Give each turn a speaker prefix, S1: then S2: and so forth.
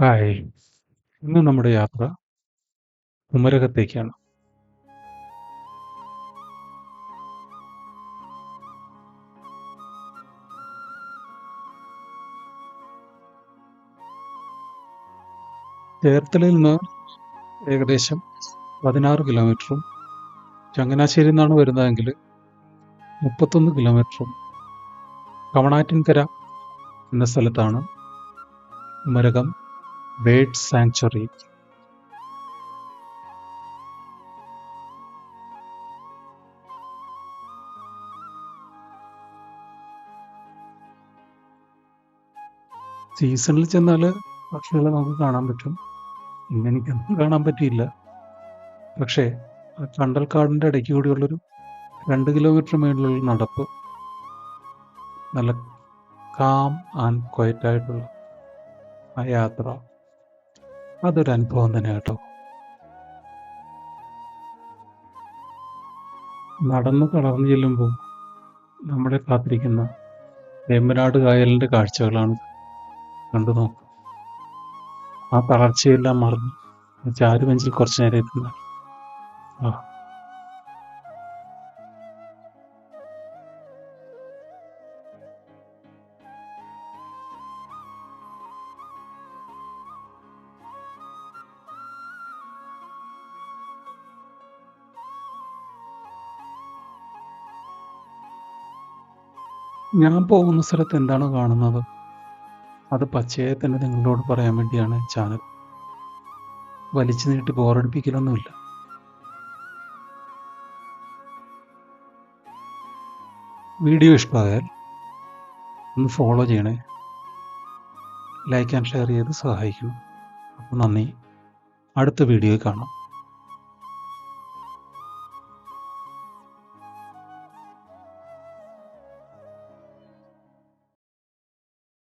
S1: Hi. ഇന്ന് നമ്മുടെ യാത്ര കുമരകത്തേക്കാണ്. ചേർത്തലയിൽ നിന്ന് ഏകദേശം പതിനാറ് കിലോമീറ്ററും ചങ്ങനാശ്ശേരിയിൽ നിന്നാണ് വരുന്നതെങ്കിൽ മുപ്പത്തൊന്ന് കിലോമീറ്ററും കവണാറ്റിൻകര എന്ന സ്ഥലത്താണ് കുമരകം. ബേർഡ് സാങ്ച്വറി സീസണിൽ ചെന്നാൽ പക്ഷികളെ നമുക്ക് കാണാൻ പറ്റും. ഇന്ന് എനിക്കൊന്നും കാണാൻ പറ്റിയില്ല. പക്ഷേ ആ കണ്ടൽക്കാടിന്റെ ഇടയ്ക്ക് കൂടിയുള്ളൊരു രണ്ട് കിലോമീറ്റർ മേളിലുള്ള നടപ്പ് നല്ല കാം ആൻഡ് ക്വയറ്റായിട്ടുള്ള ആ യാത്ര. അതൊരു അനുഭവം തന്നെ കേട്ടോ. നടന്ന് കടന്നു ചെല്ലുമ്പോൾ നമ്മളെ കാത്തിരിക്കുന്ന വേമ്പനാട് കായലിന്റെ കാഴ്ചകളാണ് കണ്ടു നോക്കുക. ആ തളർച്ചയെല്ലാം മറന്ന് ചാരുവഞ്ചിൽ കുറച്ചു നേരം എത്തുന്ന ആ ഞാൻ പോകുന്ന സ്ഥലത്ത് എന്താണോ കാണുന്നത്? അത് പച്ചയായി തന്നെ നിങ്ങളോട് പറയാൻ വേണ്ടിയാണ് ചാനൽ. വലിച്ചു നീട്ടി ബോറടിപ്പിക്കലൊന്നുമില്ല. വീഡിയോ ഇഷ്ടമായാൽ ഒന്ന് ഫോളോ ചെയ്യണേ. ലൈക്ക് ആൻഡ് ഷെയർ ചെയ്ത് സഹായിക്കണം. അപ്പോൾ നന്ദി. അടുത്ത വീഡിയോ കാണാം.